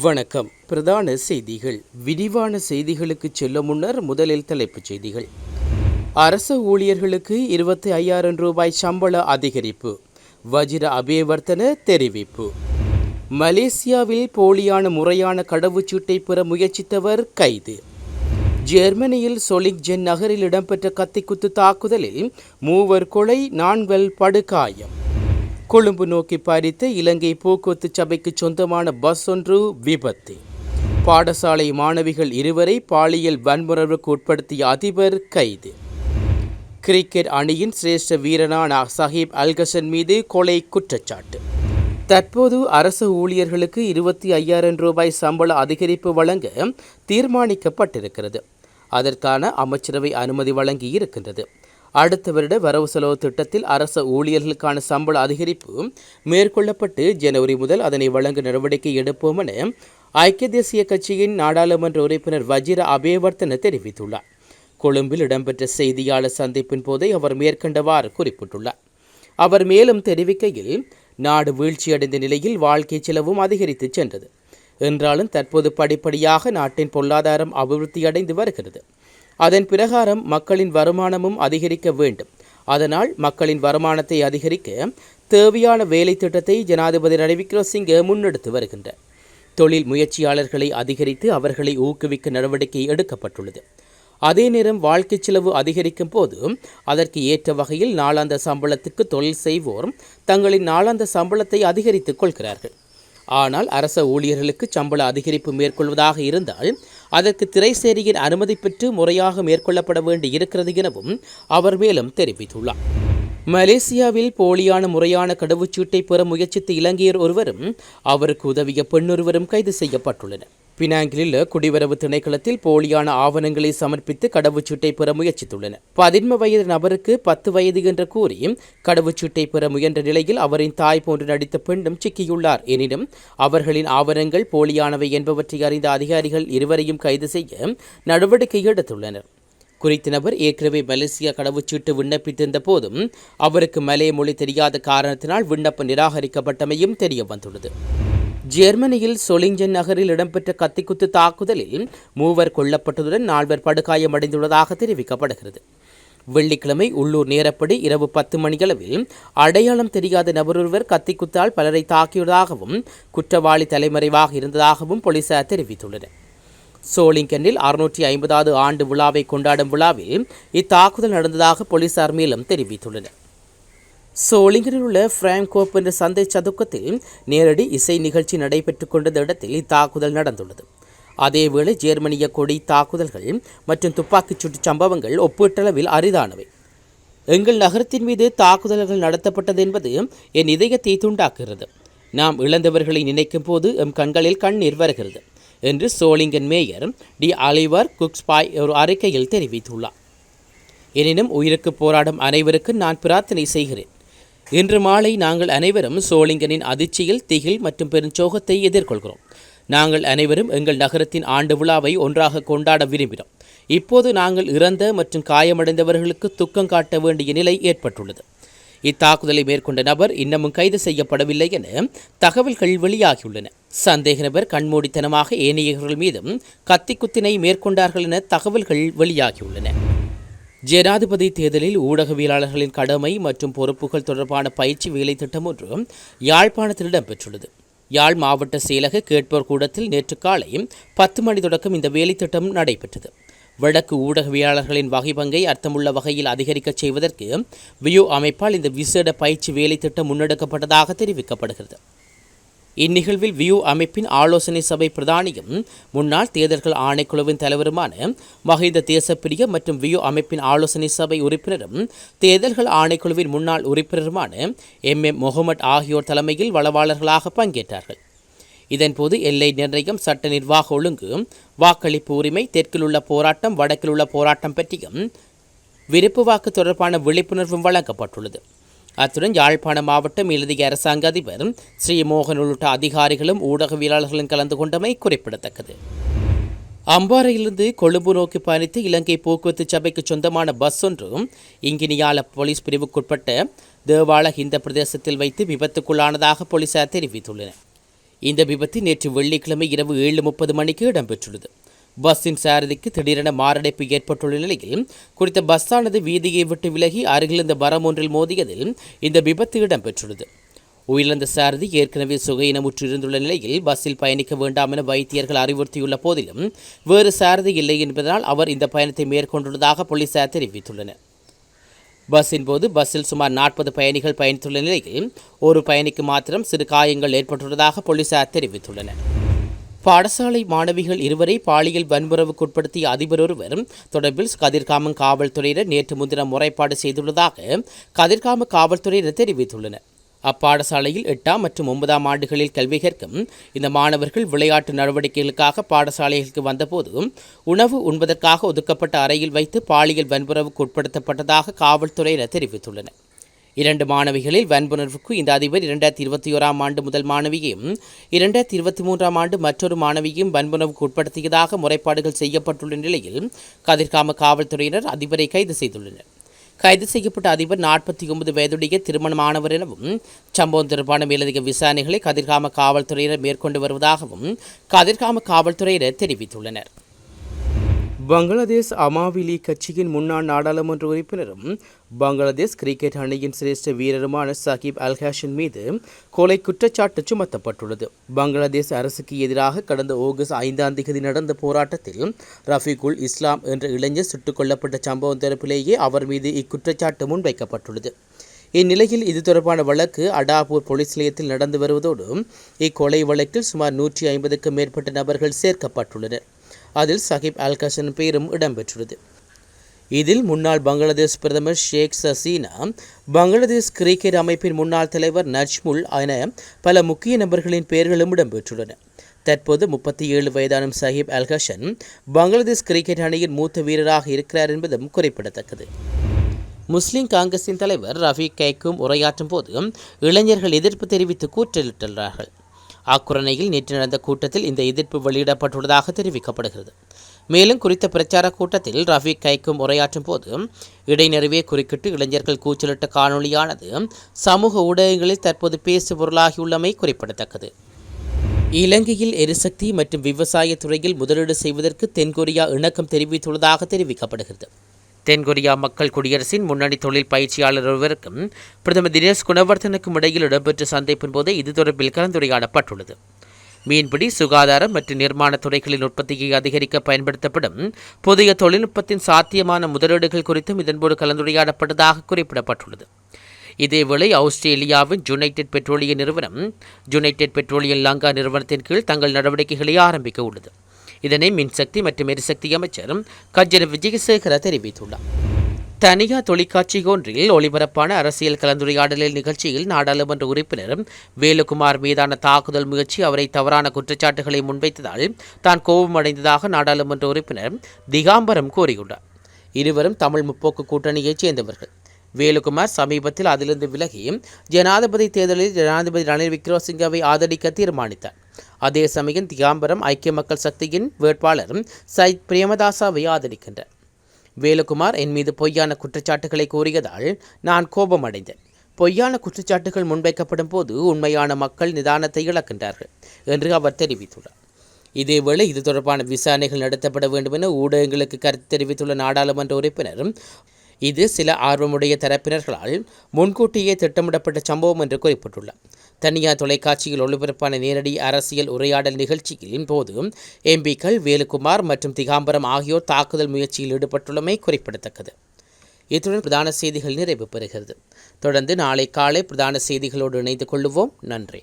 வணக்கம். பிரதான செய்திகள். விரிவான செய்திகளுக்கு செல்லும் முன்னர் முதலில் தலைப்புச் செய்திகள். அரசு ஊழியர்களுக்கு இருபத்தி ஐயாயிரம் ரூபாய் சம்பள அதிகரிப்பு. வஜிர அபேவர்த்தன தெரிவிப்பு. மலேசியாவில் போலியான முறையான கடவுச்சீட்டை பெற முயற்சித்தவர் கைது. ஜெர்மனியில் சொலிக்ஜென் நகரில் இடம்பெற்ற கத்திக்குத்து தாக்குதலில் மூவர் கொலை நான்கள் படுகாயம். கொழும்பு நோக்கி பயணித்த இலங்கை போக்குவரத்து சபைக்கு சொந்தமான பஸ் ஒன்று விபத்து. பாடசாலை மாணவிகள் இருவரை பாலியல் வன்முறைவுக்கு உட்படுத்திய அதிபர் கைது. கிரிக்கெட் அணியின் சிரேஷ்ட வீரனான சஹீப் அல்கசன் மீது கொலை குற்றச்சாட்டு. தற்போது அரசு ஊழியர்களுக்கு இருபத்தி ஐயாயிரம் ரூபாய் சம்பள அதிகரிப்பு வழங்க தீர்மானிக்கப்பட்டிருக்கிறது. அதற்கான அமைச்சரவை அனுமதி வழங்கி இருக்கின்றது அடுத்த வருட வரவு செலவு திட்டத்தில் அரச ஊழியர்களுக்கான சம்பள அதிகரிப்பு மேற்கொள்ளப்பட்டு ஜனவரி முதல் அதனை வழங்க நடவடிக்கை எடுப்போம் என ஐக்கிய தேசிய கட்சியின் நாடாளுமன்ற உறுப்பினர் வஜிர அபேவர்த்தன தெரிவித்துள்ளார். கொழும்பில் இடம்பெற்ற செய்தியாளர் சந்திப்பின் போதே அவர் மேற்கண்டவாறு குறிப்பிட்டுள்ளார். அவர் மேலும் தெரிவிக்கையில் நாடு வீழ்ச்சியடைந்த நிலையில் வாழ்க்கை செலவும் அதிகரித்து சென்றது. என்றாலும் தற்போது படிப்படியாக நாட்டின் பொருளாதாரம் அபிவிருத்தியடைந்து வருகிறது. அதன் பிரகாரம் மக்களின் வருமானமும் அதிகரிக்க வேண்டும். அதனால் மக்களின் வருமானத்தை அதிகரிக்க தேவையான வேலை திட்டத்தை ஜனாதிபதி ரணில் விக்ரமசிங்கே முன்னெடுத்து வருகின்றார் தொழில் முயற்சியாளர்களை அதிகரித்து அவர்களை ஊக்குவிக்க நடவடிக்கை எடுக்கப்பட்டுள்ளது. அதே நேரம் வாழ்க்கை செலவு அதிகரிக்கும் போது அதற்கு ஏற்ற வகையில் நாளாந்த சம்பளத்துக்கு தொழில் செய்வோர் தங்களின் நாளாந்த சம்பளத்தை அதிகரித்துக் கொள்கிறார்கள். ஆனால் அரச ஊழியர்களுக்கு சம்பள அதிகரிப்பு மேற்கொள்வதாக இருந்தால் அதற்கு திரைசேரியின் அனுமதி பெற்று முறையாக மேற்கொள்ளப்பட வேண்டி இருக்கிறது எனவும் அவர் மேலும் தெரிவித்துள்ளார். மலேசியாவில் போலியான முறையான கடவுச்சீட்டை பெற முயற்சித்த இலங்கையர் ஒருவரும் அவருக்கு உதவிய பெண்ணொருவரும் கைது செய்யப்பட்டுள்ளனர். பினாங்கிலில் குடிவரவு திணைக்களத்தில் போலியான ஆவணங்களை சமர்ப்பித்து கடவுச்சீட்டை பெற முயற்சித்துள்ளனர் பதின்ம வயது நபருக்கு பத்து வயது என்று கூறி கடவுச்சீட்டை பெற முயன்ற நிலையில் அவரின் தாய் போன்று நடித்த பெண்ணும் சிக்கியுள்ளார். எனினும் அவர்களின் ஆவணங்கள் போலியானவை என்பவற்றை அறிந்த அதிகாரிகள் இருவரையும் கைது செய்ய நடவடிக்கை எடுத்துள்ளனர். குறித்த நபர் ஏற்கனவே மலேசியா கடவுச்சீட்டு விண்ணப்பித்திருந்த போதும் அவருக்கு மலே மொழி தெரியாத காரணத்தினால் விண்ணப்பம் நிராகரிக்கப்பட்டமையும் தெரிய வந்துள்ளது. ஜெர்மனியில் சொலிஞ்சன் நகரில் இடம்பெற்ற கத்திக்குத்து தாக்குதலில் மூவர் கொல்லப்பட்டதுடன் நால்வர் படுகாயமடைந்துள்ளதாக தெரிவிக்கப்படுகிறது. வெள்ளிக்கிழமை உள்ளூர் நேரப்படி இரவு பத்து மணியளவில் அடையாளம் தெரியாத நபரொருவர் கத்திக்குத்தால் பலரை தாக்கியதாகவும் குற்றவாளி தலைமறைவாக இருந்ததாகவும் போலீசார் தெரிவித்துள்ளனர். சோலிங்கனில் அறுநூற்றி ஐம்பதாவது ஆண்டு விழாவை கொண்டாடும் விழாவில் இத்தாக்குதல் நடந்ததாக போலீசார் மேலும் தெரிவித்துள்ளனர். சோலிங்கரில் உள்ள பிராங்கோப் என்ற சந்தை சதுக்கத்தில் நேரடி இசை நிகழ்ச்சி நடைபெற்றுக் கொண்ட இடத்தில் இத்தாக்குதல் நடந்துள்ளது. அதேவேளை ஜெர்மனிய கொடி தாக்குதல்கள் மற்றும் துப்பாக்கிச் சூட்டு சம்பவங்கள் ஒப்பீட்டளவில் அரிதானவை. எங்கள் நகரத்தின் மீது தாக்குதல்கள் நடத்தப்பட்டது என்பது என் இதயத்தை துண்டாக்குகிறது. நாம் இழந்தவர்களை நினைக்கும் போது எம் கண்களில் கண்ணீர் வருகிறது என்று சோலிங்கன் மேயர் டி அலிவர் குக்ஸ்பாய் ஒரு அறிக்கையில் தெரிவித்துள்ளார். எனினும் உயிருக்கு போராடும் அனைவருக்கு நான் பிரார்த்தனை செய்கிறேன். இன்று மாலை நாங்கள் அனைவரும் சோளிங்கனின் அதிர்ச்சியில் திகில் மற்றும் பெருஞ்சோகத்தை எதிர்கொள்கிறோம். நாங்கள் அனைவரும் எங்கள் நகரத்தின் ஆண்டு விழாவை ஒன்றாக கொண்டாட விரும்பினோம். இப்போது நாங்கள் இறந்த மற்றும் காயமடைந்தவர்களுக்கு துக்கம் காட்ட வேண்டிய நிலை ஏற்பட்டுள்ளது. இத்தாக்குதலை மேற்கொண்ட நபர் இன்னமும் கைது செய்யப்படவில்லை என தகவல்கள் வெளியாகியுள்ளன. சந்தேக நபர் கண்மூடித்தனமாக ஏனையவர்கள் மீதும் கத்திக்குத்தினை மேற்கொண்டார்கள் என தகவல்கள் வெளியாகியுள்ளன. ஜனாதிபதி தேர்தலில் ஊடகவியலாளர்களின் கடமை மற்றும் பொறுப்புகள் தொடர்பான பயிற்சி வேலை திட்டம் ஒன்று யாழ்ப்பாணத்தில் இடம்பெற்றுள்ளது. யாழ் மாவட்ட செயலக கேட்போர் கூடத்தில் நேற்று காலை பத்து மணி தொடக்கம் இந்த வேலைத்திட்டம் நடைபெற்றது. வடக்கு ஊடகவியலாளர்களின் வகை பங்கை அர்த்தமுள்ள வகையில் அதிகரிக்கச் செய்வதற்கு வியோ அமைப்பால் இந்த விசேட பயிற்சி வேலைத்திட்டம் முன்னெடுக்கப்பட்டதாக தெரிவிக்கப்படுகிறது. இந்நிகழ்வில் வியூ அமைப்பின் ஆலோசனை சபை பிரதானியும் முன்னாள் தேர்தல்கள் ஆணைக்குழுவின் தலைவருமான மஹிந்த தேசப்பிரிய மற்றும் வியூ அமைப்பின் ஆலோசனை சபை உறுப்பினரும் தேர்தல்கள் ஆணைக்குழுவின் முன்னாள் உறுப்பினருமான எம். எம். முகமட் ஆகியோர் தலைமையில் வளவாளர்களாக பங்கேற்றார்கள். இதன்போது எல்லை நிர்ணயம் சட்ட நிர்வாக ஒழுங்கு வாக்களிப்பு உரிமை தெற்கில் உள்ள போராட்டம் வடக்கில் உள்ள போராட்டம் பற்றியும் விருப்பு வாக்கு தொடர்பான விழிப்புணர்வும் வழங்கப்பட்டுள்ளது. அத்துடன் யாழ்ப்பாண மாவட்ட மேலதிக அரசாங்க அதிபர் ஸ்ரீ மோகன் உள்ளிட்ட அதிகாரிகளும் ஊடகவியலாளர்களும் கலந்து கொண்டமை குறிப்பிடத்தக்கது. அம்பாறையிலிருந்து கொழும்பு நோக்கி பயணித்து இலங்கை போக்குவரத்து சபைக்கு சொந்தமான பஸ் ஒன்றும் இங்கினியால போலீஸ் பிரிவுக்குட்பட்ட தேவால இந்த பிரதேசத்தில் வைத்து விபத்துக்குள்ளானதாக போலீசார் தெரிவித்துள்ளனர். இந்த விபத்து நேற்று வெள்ளிக்கிழமை இரவு ஏழு முப்பது மணிக்கு இடம்பெற்றுள்ளது. பஸ்ஸின் சாரதிக்கு திடீரென மாரடைப்பு ஏற்பட்டுள்ள நிலையில் குறித்த பஸ்ஸானது வீதியை விட்டு விலகி அருகிலிருந்த மரம் ஒன்றில் மோதியதில் இந்த விபத்து இடம்பெற்றுள்ளது. உயிரிழந்த சாரதி ஏற்கனவே சுகையினமுற்று இருந்துள்ள நிலையில் பஸ்ஸில் பயணிக்க வேண்டாம் என வைத்தியர்கள் அறிவுறுத்தியுள்ள போதிலும் வேறு சாரதி இல்லை என்பதனால் அவர் இந்த பயணத்தை மேற்கொண்டுள்ளதாக போலீசார் தெரிவித்துள்ளனர். பஸ்ஸின் போது பஸ்ஸில் சுமார் நாற்பது பயணிகள் பயணித்துள்ள நிலையில் ஒரு பயணிக்கு மாத்திரம் சிறு காயங்கள் ஏற்பட்டுள்ளதாக போலீசார் தெரிவித்துள்ளனர். பாடசாலை மாணவிகள் இருவரை பாலியல் வன்முறவுக்குட்படுத்திய அதிபர் ஒருவர் தொடர்பில் கதிர்காமம் காவல்துறையினர் நேற்று முன்தினம் முறைப்பாடு செய்துள்ளதாக கதிர்காம காவல்துறையினர் தெரிவித்துள்ளனர். அப்பாடசாலையில் எட்டாம் மற்றும் ஒன்பதாம் ஆண்டுகளில் கல்வி கற்கும் இந்த மாணவர்கள் விளையாட்டு நடவடிக்கைகளுக்காக பாடசாலைகளுக்கு வந்தபோது உணவு உண்பதற்காக ஒதுக்கப்பட்ட அறையில் வைத்து பாலியல் வன்புறவுக்கு உட்படுத்தப்பட்டதாக காவல்துறையினர் தெரிவித்துள்ளனர். இரண்டு மாணவிகளில் வன்புணர்வுக்கு இந்த அதிபர் இரண்டாயிரத்தி இருபத்தி ஓராம் ஆண்டு முதல் மாணவியையும் இரண்டாயிரத்தி இருபத்தி மூன்றாம் ஆண்டு மற்றொரு மாணவியையும் வன்புணர்வுக்கு உட்படுத்தியதாக முறைப்பாடுகள் செய்யப்பட்டுள்ள நிலையில் கதிர்காம காவல்துறையினர் அதிபரை கைது செய்துள்ளனர். கைது செய்யப்பட்ட அதிபர் நாற்பத்தி ஒன்பது வயதுடைய திருமணமானவர் எனவும் சம்பவம் தொடர்பான மேலதிக விசாரணைகளை கதிர்காம காவல்துறையினர் மேற்கொண்டு வருவதாகவும் கதிர்காம காவல்துறையினர் தெரிவித்துள்ளனர். பங்களாதேஷ் அமாவி லீக் கட்சியின் முன்னாள் நாடாளுமன்ற உறுப்பினரும் பங்களாதேஷ் கிரிக்கெட் அணியின் சிரேஷ்ட வீரருமான சாகிப் அல்ஹாஷன் மீது கொலை குற்றச்சாட்டு சுமத்தப்பட்டுள்ளது. பங்களாதேஷ் அரசுக்கு எதிராக கடந்த ஆகஸ்ட் ஐந்தாம் தேதி நடந்த போராட்டத்தில் ரஃபீகுல் இஸ்லாம் என்ற இளைஞர் சுட்டுக் கொல்லப்பட்ட சம்பவம் தரப்பிலேயே அவர் மீது இக்குற்றச்சாட்டு முன்வைக்கப்பட்டுள்ளது. இந்நிலையில் இது தொடர்பான வழக்கு அடாபூர் போலீஸ் நிலையத்தில் நடந்து வருவதோடு இக்கொலை வழக்கில் சுமார் நூற்றி ஐம்பதுக்கும் மேற்பட்ட நபர்கள் சேர்க்கப்பட்டுள்ளனர். அதில் சஹிப் அல்கசன் பெயரும் இடம்பெற்றுள்ளது. இதில் முன்னாள் பங்களாதேஷ் பிரதமர் ஷேக் சசீனா பங்களாதேஷ் கிரிக்கெட் அமைப்பின் முன்னாள் தலைவர் நஜ்முல் என பல முக்கிய நபர்களின் பெயர்களும் இடம்பெற்றுள்ளன. தற்போது முப்பத்தி ஏழு வயதான சஹிப் அல்கஷன் பங்களாதேஷ் கிரிக்கெட் அணியின் மூத்த வீரராக இருக்கிறார் என்பதும் குறிப்பிடத்தக்கது. முஸ்லிம் காங்கிரசின் தலைவர் ரஃபீக் கைக்கும் உரையாற்றும் போது இளைஞர்கள் எதிர்ப்பு தெரிவித்து கூற்றலிட்டுள்ளார்கள் ஆக்குரணையில் நேற்று நடந்த கூட்டத்தில் இந்த எதிர்ப்பு வெளியிடப்பட்டுள்ளதாக தெரிவிக்கப்படுகிறது. மேலும் குறித்த பிரச்சார கூட்டத்தில் ரஃபீக் கைக்கும் உரையாற்றும் போது இடைநிறுவே குறுக்கிட்டு இளைஞர்கள் கூச்சலிட்ட காணொலியானது சமூக ஊடகங்களில் தற்போது பேசு பொருளாகியுள்ளமை குறிப்பிடத்தக்கது. இலங்கையில் எரிசக்தி மற்றும் விவசாய துறையில் முதலீடு செய்வதற்கு தென்கொரியா இணக்கம் தெரிவித்துள்ளதாக தெரிவிக்கப்படுகிறது. தென்கொரியா மக்கள் குடியரசின் முன்னணி தொழில் பயிற்சியாளர் ஒருவருக்கும் பிரதமர் தினேஷ் குணவர்தனுக்கும் இடையில் இடம்பெற்ற சந்திப்பின் போது இது தொடர்பில் கலந்துரையாடப்பட்டுள்ளது. மீன்பிடி சுகாதாரம் மற்றும் நிர்மாண துறைகளின் உற்பத்தியை அதிகரிக்க பயன்படுத்தப்படும் புதிய தொழில்நுட்பத்தின் சாத்தியமான முதலீடுகள் குறித்தும் இதன்போது கலந்துரையாடப்பட்டதாக குறிப்பிடப்பட்டுள்ளது. இதேவேளை ஆஸ்திரேலியாவின் யுனைடெட் பெட்ரோலிய நிறுவனம் யுனைடெட் பெட்ரோலியம் லங்கா நிறுவனத்தின் கீழ் தங்கள் நடவடிக்கைகளை ஆரம்பிக்க உள்ளது இதனை மின்சக்தி மற்றும் எரிசக்தி அமைச்சரும் கஜ்ஜன விஜயசேகர தெரிவித்துள்ளார். தனியார் தொலைக்காட்சி ஒன்றில் ஒளிபரப்பான அரசியல் கலந்துரையாடலில் நிகழ்ச்சியில் நாடாளுமன்ற உறுப்பினரும் வேலுகுமார் மீதான தாக்குதல் முயற்சி அவரை தவறான குற்றச்சாட்டுகளை முன்வைத்ததால் தான் கோபமடைந்ததாக நாடாளுமன்ற உறுப்பினர் திகாம்பரம் கூறியுள்ளார். இருவரும் தமிழ் முற்போக்கு கூட்டணியைச் சேர்ந்தவர்கள். வேலுகுமார் சமீபத்தில் அதிலிருந்து விலகி ஜனாதிபதி தேர்தலில் ஜனாதிபதி ரணில் விக்ரமசிங்கவை ஆதரிக்க தீர்மானித்தார். அதே சமயம் திகாம்பரம் ஐக்கிய மக்கள் சக்தியின் வேட்பாளர் சயித் பிரேமதாசாவை ஆதரிக்கின்றார். வேலுகுமார் என் மீது பொய்யான குற்றச்சாட்டுகளை கூறியதால் நான் கோபமடைந்தேன். பொய்யான குற்றச்சாட்டுகள் முன்வைக்கப்படும் போது உண்மையான மக்கள் நிதானத்தை இழக்கின்றார்கள் என்று அவர் தெரிவித்துள்ளார். இதேவேளை இது தொடர்பான விசாரணைகள் நடத்தப்பட வேண்டும் என ஊடகங்களுக்கு கருத்து தெரிவித்துள்ள நாடாளுமன்ற உறுப்பினர் இது சில ஆர்வமுடைய தரப்பினர்களால் முன்கூட்டியே திட்டமிடப்பட்ட சம்பவம் என்று குறிப்பிட்டுள்ளார். தனியார் தொலைக்காட்சியில் ஒளிபரப்பான நேரடி அரசியல் உரையாடல் நிகழ்ச்சியின் போது எம்பிக்கள் வேலுக்குமார் மற்றும் திகாம்பரம் ஆகியோர் தாக்குதல் முயற்சியில் ஈடுபட்டுள்ளமை குறிப்பிடத்தக்கது. இத்துடன் பிரதான செய்திகள் நிறைவு பெறுகிறது. தொடர்ந்து நாளை காலை பிரதான செய்திகளோடு இணைந்து கொள்ளுவோம். நன்றி.